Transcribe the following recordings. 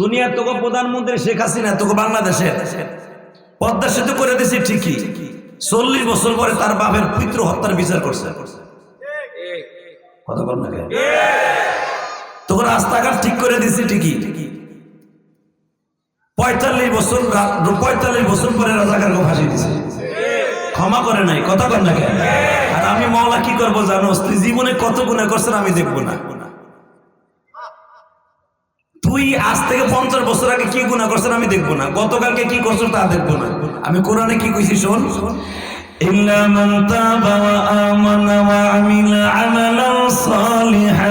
দুনিয়ার তোকে প্রধানমন্ত্রী শেখ হাসিনা, তোকে বাংলাদেশে। পদ্মা সেতু করে দিয়েছে ঠিকই। চল্লিশ বছর পরে তার বাপের পিতৃ হত্যার বিচার করছে। কথা বল না রাস্তাঘাট ঠিক করে দিয়েছে ঠিকই। পঁয়তাল্লিশ বছর পঁয়তাল্লিশ বছর পরে রাজাকারকে ফাঁসি দিছে ক্ষমা করে নাই, কথা কর না আর আমি মৌলা কি করব জানো? তুই জীবনে কত গুণা করছেন আমি দেখব না। তুই আজ থেকে পঞ্চাশ বছর আগে কি গুণা করছেন আমি দেখবো না গতকালকে কি করছো তা দেখবো না আমি কোরআনে কি কইছি শোন إلا من تاب وآمن وعمل عملا صالحا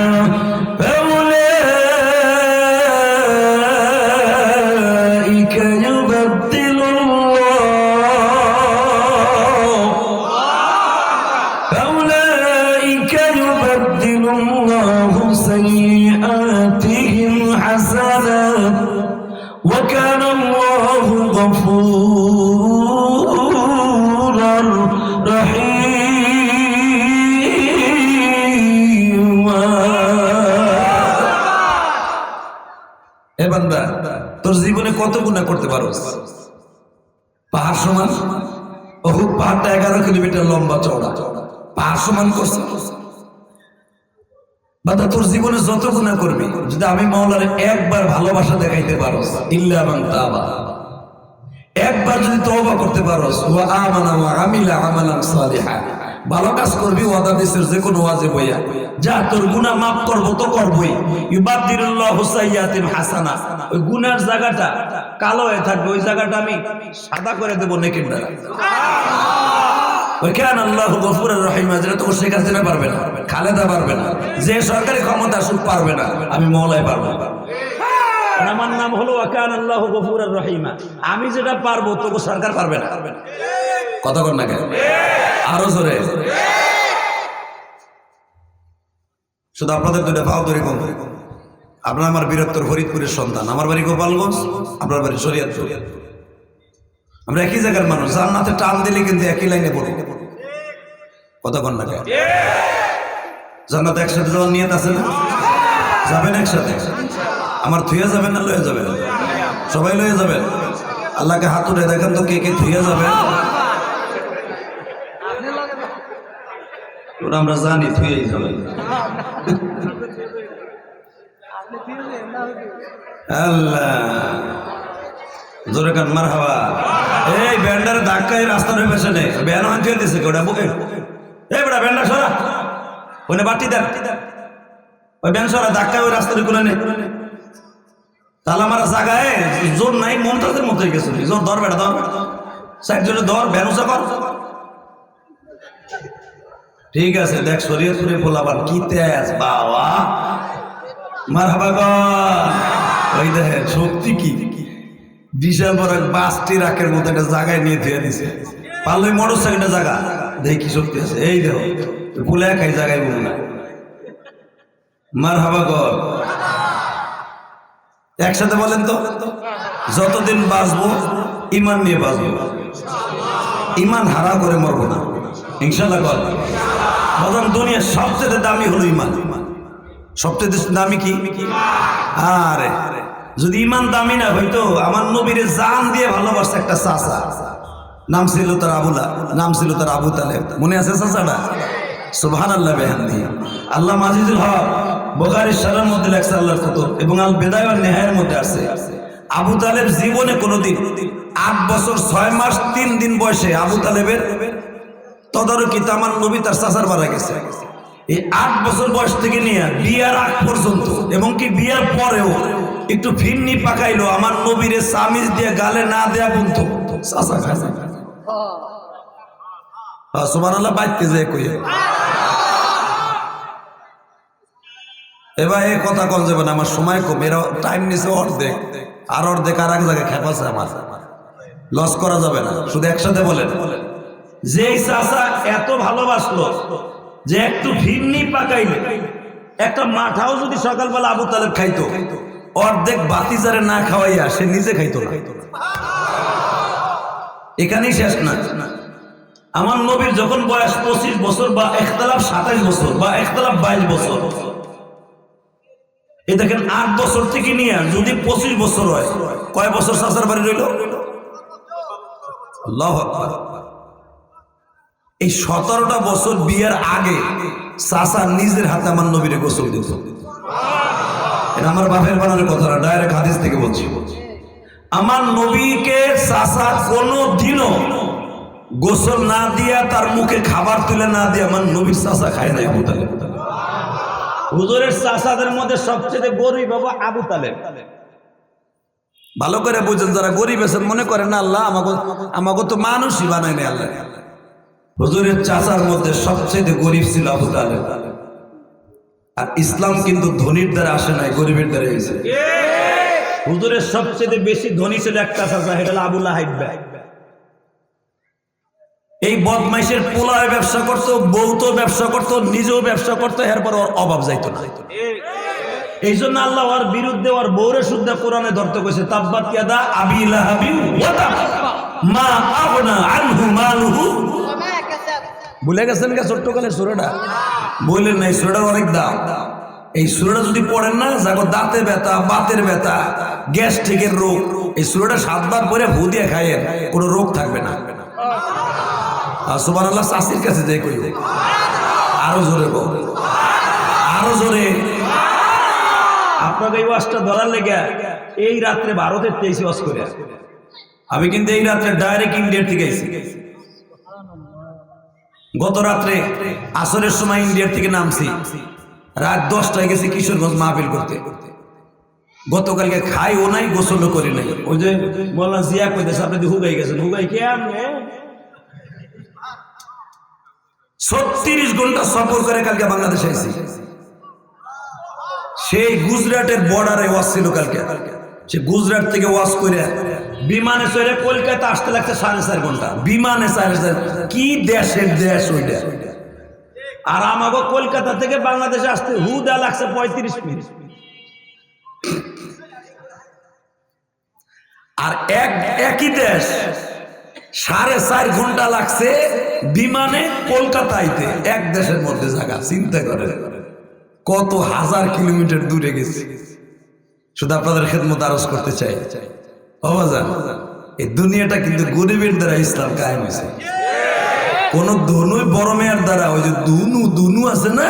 وكان الله غفورا رحيما এ বান্দা তোর জীবনে কত গুণা করতে পারো পাহাড় সমান বহু পাহাড়টা এগারো কিলোমিটার লম্বা চওড়া পাহাড় সমান করছে বাদা তোর জীবনে যত গুণা করবি, যদি আমি মাওলার একবার ভালোবাসা দেখাইতে পারো ইল্লা মান তাবা। একবার যদি তওবা করতে পারো ওয়া আমানা ওয়া আমিলা আমালান সালিহা। ভালো কাজ করবি, ওয়াদা দিছের যে কোনো ওয়াজে বইয়া। যা তোর গুনাহ মাফ করব, তো করবই। ইউবাদদিরুল্লাহু সাইয়্যাতিন হাসানা। ওই গুনার জায়গাটা কালো হয়ে থাকবে, ওই জায়গাটা আমি সাদা করে দেব নেকের দ্বারা। ওই আল্লাহ গফুর রহিমা যেটা তো শেখ হাসিনা পারবে না খালেদা পারবে না যে সরকারি ক্ষমতা সুখ পারবে না আমি মৌলাই পারব আমার নাম হলো ওয়াকান আল্লাহ গফুর রহিমা। আমি যেটা পারব তোকে সরকার পারবে না। কথা কর না কেন? আরও জোরে। শুধু আপনাদের দুটো পাও তৈরি কম আপনার আমার বীরত্তর ফরিদপুরের সন্তান। আমার বাড়ি গোপালগঞ্জ আপনার বাড়ি শরিয়াতপুর। আমরা একই জায়গার মানুষ, জান্নাতে টান দিলে কিন্তু একই লাইনে পড়ি। কন না জান্নাতে একসাথে যাওয়ার নিয়ত আছে না? যাবেন একসাথে? আমার থুয়ে যাবেন না লয়ে যাবেন? সবাই লয়ে যাবেন? আল্লাহকে হাত উঠে দেখেন তো কে কে থুয়ে যাবেন ওরা আমরা জানি থুয়েই যাবেন আল্লাহ। জোরে কান মার হাওয়া এই ব্যান্ডার ধাক্কায় রাস্তার পেছনে ব্যান দিয়ে দিছে ওটা বুকে। এই বেটা ব্যান্ডার সরা। ওনে বাটি দেন। ওই ব্যান সরা ধাক্কায় ওই রাস্তারগুলো নে তালা মারা জায়গায় জোর নাই, মমতাজের মতোই গেছে জোর ধর বেটা, ধর। সাইড জোরে ধর, ব্যান উঁচা কর। ঠিক আছে, দেখ, সরিয়ে সুরে ফোলাবার কি তেজ, বাবা। মার হাবা ওই দেখেন, শক্তি কি? বড় এক বাসটি রাকের মতো একটা জায়গায় নিয়ে ধুয়ে দিছে। পারলে মোটর সাইকেলটা জায়গা? দেখি শক্তি আছে। এই দেখো, ফুলে একাই জায়গায় বলুন না মার হাবা কর একসাথে বলেন তো, যতদিন বাঁচবো, ইমান নিয়ে বাঁচবো। ইমান হারা করে মরবো না। ইনশাল্লাহ কর বললাম দুনিয়ার সবচেয়ে দামি হলো ইমান। সবচেয়ে দামি কি? আরে। যদি ইমান দামি না হইতো, আমার নবীরে জান দিয়ে ভালোবাসছে একটা চাচা। নাম ছিল তার আবুলা, নাম ছিল তার আবু তালেব। মনে আছে চাচাটা? সুবহান আল্লাহ বেহান্দি আল্লাহ মাজিদুল হক বোখারির সারার মধ্যে লেখছে আল্লাহর কত এবং আল বেদায় নেহায়ের মধ্যে আছে। আবু তালেব জীবনে কোনোদিন আট বছর ছয় মাস তিন দিন বয়সে আবু তালেবের তদারকিতে আমার নবী তার চাচার মারা গেছে। এই আট বছর বয়স থেকে নিয়ে বিয়ার আগ পর্যন্ত, এবং কি বিয়ার পরেও একটু ফিরনি পাকাইলো, আমার নবীরে সামিজ দিয়ে গালে না দেয়া আল্লাহ বাইতে কই। এবার এই কথা কন যাবে না, আমার সময় কম। এরা টাইম নিছে অর্ধেক। আর অর্ধেক আর এক জায়গায় খেপাছে আমার। লস করা যাবে না। শুধু একসাথে বলেন। যেই চাষা এত ভালোবাসলো, যে একটু ভিন্নি পাকাইলে, একটা মাঠাও যদি সকালবেলা আবু তালেব খাইতো অর্ধেক বাতিজারে না খাওয়াইয়া সে নিজে খাইতো না। এখানেই শেষ না। আমার নবীর যখন বয়স পঁচিশ বছর বা একতলাপ সাতাইশ বছর বা একতলাপ বাইশ বছর এই দেখেন আট বছর থেকে নিয়ে যদি পঁচিশ বছর হয়, কয় বছর চাচার বাড়ি রইল? এই সতেরোটা বছর বিয়ের আগে চাচা নিজের হাতে আমার নবীরে গোসল দিত। এটা আমার বাপের বানানোর কথা না ডাইরেক্ট হাদিস থেকে বলছি। আমার নবীকে চাচা কোনো দিনও গোসল না দিয়া তার মুখে খাবার তুলে না দিয়ে আমার নবীর চাচা খায় নাই আবু তালেব। হুজুরের চাচাদের মধ্যে সবচেয়ে গরিব বাবা আবু তালেব। ভালো করে বুঝেন যারা গরিব আছেন মনে করেন না আল্লাহ আমাকে আমাকে তো মানুষই বানায় না আল্লাহ। হুজুরের চাষার মধ্যে সবচেয়ে গরিব ছিল আবু তালেব। আর ইসলাম কিন্তু ধনির দ্বারা আসে নাই গরিবের দ্বারা এসে হুজুরের সবচেয়ে বেশি ধনী ছিল একটা চাচা সেটা হলো আবুল্লাহ এই বদমাইশের পোলায় ব্যবসা করতো বৌতো ব্যবসা করতো নিজেও ব্যবসা করতো এরপর ওর অভাব যাইতো না। এই জন্য আল্লাহ ওর বিরুদ্ধে ওর বৌরে শুদ্ধা কোরআনে ধরতে কইছে তাব্বাত ইয়াদা আবি লাহাবি মা আবনা আনহু মালহু। ভুলে গেছেন কে ছোট্টকালের সুরেটা? বললেন না এই সুরাটার অনেক দাম। এই সুরাটা যদি পড়েন না যাগো দাঁতে ব্যথা বাতের ব্যথা গ্যাস ঠিকের রোগ এই সুরাটা সাতবার পরে ভু দিয়ে খাইয়েন কোনো রোগ থাকবে না। আর সুবান আল্লাহ চাষির কাছে যাই কই আরও জোরে আরও জোরে। আপনাকে এই ওয়াজটা ধরার লেগে এই রাত্রে ভারতের তেইশে ওয়াজ করে। আমি কিন্তু এই রাত্রে ডাইরেক্ট ইন্ডিয়ার থেকে আইছি। গত রাত্রে আসরের সময় ইন্ডিয়ার থেকে নামছি। রাত দশটায় গেছি কিশোরগঞ্জ মাহফিল করতে। গতকালকে খাইও নাই, গোসলও করি নাই। ওই যে বললাম জিয়া কইতেছে, আপনি হুগাই গেছেন। হুগাই কে ছত্রিশ ঘণ্টা সফর করে কালকে বাংলাদেশে আইছি। সেই গুজরাটের বর্ডারে ওয়াজ ছিল কালকে। সে গুজরাট থেকে ওয়াজ করে বিমানে চড়ে কলকাতা আসতে লাগছে সাড়ে চার ঘণ্টা। বিমানে সাড়ে চার কি দেশের দেশ ওইটা? আর আমাকে কলকাতা থেকে বাংলাদেশে আসতে হুদা লাগছে পঁয়ত্রিশ মিনিট। আর এক, একই দেশ, সাড়ে চার ঘণ্টা লাগছে বিমানে কলকাতাইতে। এক দেশের মধ্যে জায়গা, চিন্তা করে। কত হাজার কিলোমিটার দূরে গেছে। শুধু আপনাদের খেদমত আরজ করতে চাই। এই দুনিয়াটা কিন্তু গরিবের দ্বারা ইসলাম কায়েম হয়েছে। কোন ধনুই বড় মেয়ের দ্বারা, ওই যে দুনু দুনু আছে না?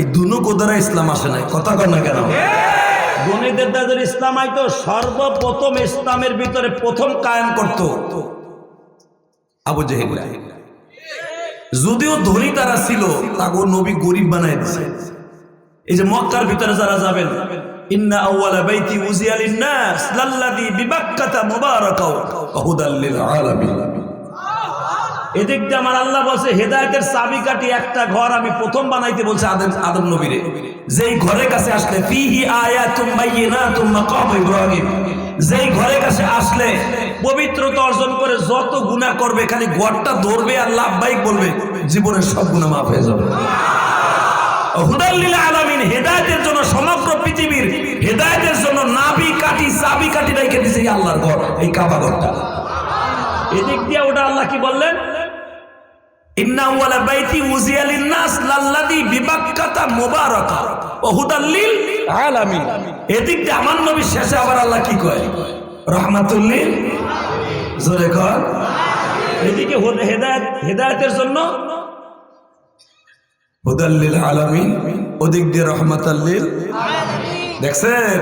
এই দুনু কো দ্বারা ইসলাম আসে নাই। কথা কর না কেন? ধনীদের দ্বারা ইসলাম আইতো, সর্বপ্রথম ইসলামের ভিতরে প্রথম কায়েম করত আবু জেহেল। যদিও ধনী তারা ছিল তাকে নবী গরিব বানাই দিছে। এই যে মক্কার ভিতরে যারা যাবেন আদম নবীরে। যেই ঘরের কাছে আসলে ফিহি যেই ঘরের কাছে আসলে অর্জন করে যত গুনাহ করবে, খালি ঘরটা ধরবে আর লাভবাহিক বলবে, জীবনের সব গুনাহ মাফ হয়ে যাবে। হুদাল্লিল আলামিন হেদায়েতের জন্য সমগ্র পৃথিবীর হেদায়েতের জন্য নাবি কাটি চাবি কাটি রেখে দিয়েছে এই আল্লাহর ঘর এই কাবা ঘরটা। এদিক দিয়ে ওটা আল্লাহ কি বললেন? আমার নবী শেষে আবার আল্লাহ কি কয়? রাহমাতুল লিল। জোরে কর। এদিকে হুদ- হেদায়েত হেদায়েতের জন্য হুদাল্লিল আলামিন, ওদিক দিয়ে রহমাতাল্লিল দেখছেন?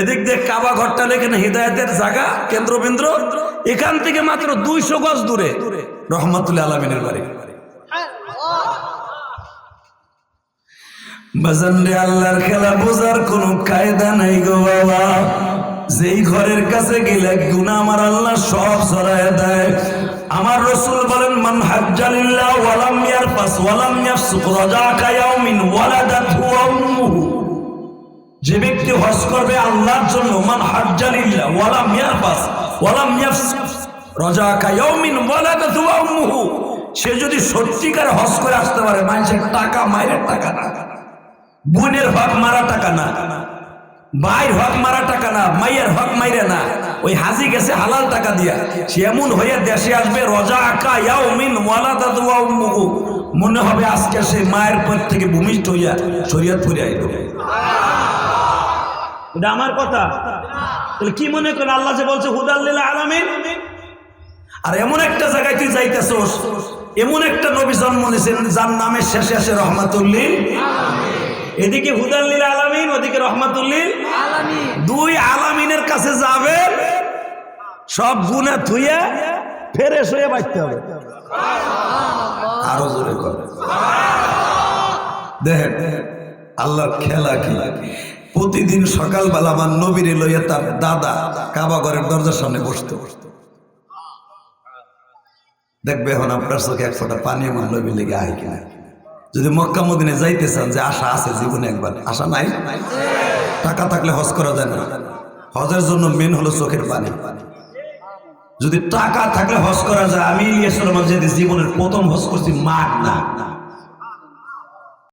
এদিক দিয়ে কাবা ঘরটা লেখেন হৃদায়তের জায়গা কেন্দ্রবিন্দ্র এখান থেকে মাত্র দুইশো গজ দূরে রহমতুল্লাহ আলমিনের বাড়ি। বাজান রে আল্লাহর খেলা বোঝার কোনো যেই ঘরের কাছে গেলে গুনা আমার আল্লাহ সব সরায় দেয়। আমার রসুল বলেন, মান হাজ্জালিল্লাহ ওয়ালাম ইয়ারফাস ওয়ালাম ইয়াফসুক রাজাকা ইয়াউমিন ওয়ালাদাতহু উম্মুহু। যে ব্যক্তি হজ করবে আল্লাহর জন্য, মান হাজ্জালিল্লাহ ওয়ালাম ইয়ারফাস ওয়ালাম ইয়াফসুক রাজাকা ইয়াউমিন ওয়ালাদাতহু উম্মুহু। সে যদি সত্যিকার হজ করে আসতে পারে মানুষের টাকা মায়ের টাকা না। বোনের হক মারা টাকা না। ভাইয়ের হক মারা টাকা না, মাইয়ের হক মাইরে না। ওই হাজি গেছে হালাল টাকা দিয়া। সে এমন হয়ে দেশে আসবে, রজা আকা ইয়াও মিন ওয়ালা দাদু মনে হবে আজকে সে মায়ের পর থেকে ভূমিষ্ঠ হইয়া শরীয়ত ফুরে আইল। এটা আমার কথা। তাহলে কি মনে করেন আল্লাহ যে বলছে হুদাল্লিল আলামিন আর এমন একটা জায়গায় তুই যাইতেছোস, এমন একটা নবী জন্ম নিয়েছেন, যার নামের শেষে আসে রহমাতুল্লিল এদিকে হুদাল্লিল আলামিন ওদিকে রহমাতুল্লিল দুই আলামিনের কাছে যাবে সব গুণা থুইয়া ফেরে হয়ে বাঁচতে হবে। আরও জোরে করে। দেখেন আল্লাহর খেলা কি? প্রতিদিন সকালবেলা আমার নবীরে লইয়া তার দাদা কাবা ঘরের দরজার সামনে বসতে। বসতে দেখবে এখন আপনার চোখে এক ফোঁটা পানি আমার নবী লেগে আয় কিনা। যদি মক্কা মদিনে যাইতে চান যে আশা আছে জীবনে একবার, আশা নাই? টাকা থাকলে হজ করা যায় না। হজের জন্য মেন হলো চোখের পানি। যদি টাকা থাকলে হজ করা যায়, আমি জীবনের প্রথম হজ করছি মাঘ না